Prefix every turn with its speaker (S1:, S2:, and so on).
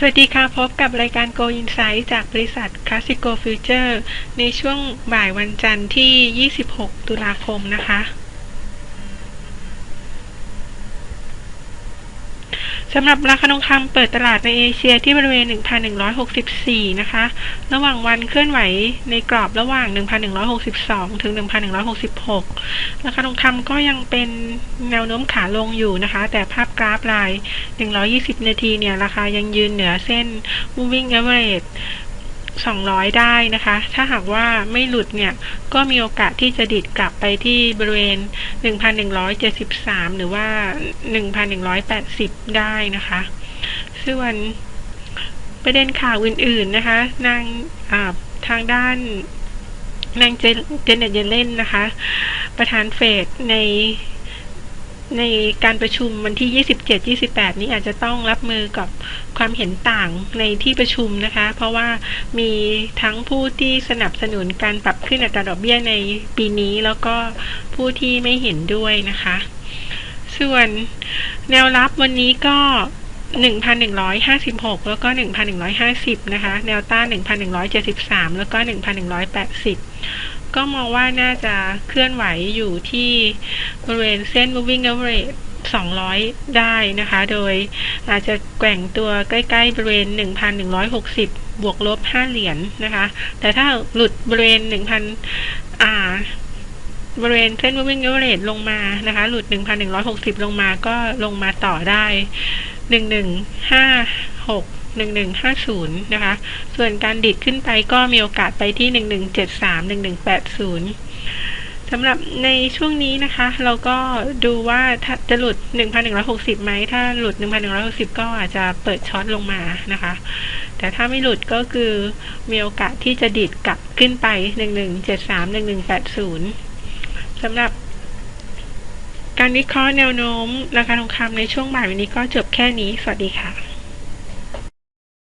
S1: สวัสดีค่ะ พบกับรายการ Go Insight จากบริษัท Classico Future ในช่วงบ่ายวันจันทร์ที่ 26 ตุลาคมนะคะ สำหรับราคาทองคำเปิดตลาดในเอเชียที่บริเวณ 1,164 นะคะ ระหว่างวันเคลื่อนไหวในกรอบระหว่าง 1,162 ถึง 1,166 ราคาทองคำก็ยังเป็นแนวโน้มขาลงอยู่นะคะ แต่ภาพกราฟราย 120 นาทีเนี่ย ราคายังยืนเหนือเส้น moving average 200 ได้นะคะ ถ้าหากว่าไม่หลุดเนี่ย ก็มีโอกาสที่จะดิดกลับไปที่บริเวณ 1,173 หรือว่า 1,180 ได้นะคะ ส่วนประเด็นข่าวอื่นๆนะคะ นางทางด้านนางเจเน็ตเยเลนนะคะ ประธานเฟดใน ในการประชุมวันที่ 27-28 นี้อาจจะต้องรับมือกับความเห็นต่างในที่ประชุมนะคะ เพราะว่ามีทั้งผู้ที่สนับสนุนการปรับขึ้นอัตราดอกเบี้ยในปีนี้ แล้วก็ผู้ที่ไม่เห็นด้วยนะคะ ส่วนแนวรับวันนี้ก็1,156 แล้วก็ 1,150 นะคะ แนวต้าน 1,173 แล้วก็ 1,180 ก็มองว่าน่าจะเคลื่อนไหวอยู่ที่บริเวณเส้น moving average 200 ได้นะคะ โดยอาจจะแกว่งตัวใกล้ ๆ บริเวณ 1,160 บวกลบ 5 เหรียญนนะคะ แต่ถ้าหลุดบริเวณ 1,000 อ่า บริเวณเส้น moving average ลงมานะคะ หลุด 1,160 ลงมาก็ลงมาต่อได้ 1156 1150 นะคะ ส่วนการดิดขึ้นไปก็มีโอกาสไปที่ 1173 1180สำหรับในช่วงนี้นะคะ เราก็ดูว่าจะหลุด 1,160 ไหม ถ้าหลุด 1,160 ก็อาจจะเปิดช็อตลงมานะคะ แต่ถ้าไม่หลุดก็คือมีโอกาสที่จะดิดกลับขึ้นไป 1173 1180 สำหรับการวิเคราะห์แนวโน้มราคาทองคำในช่วงบ่ายวันนี้ก็จบแค่นี้ สวัสดีค่ะ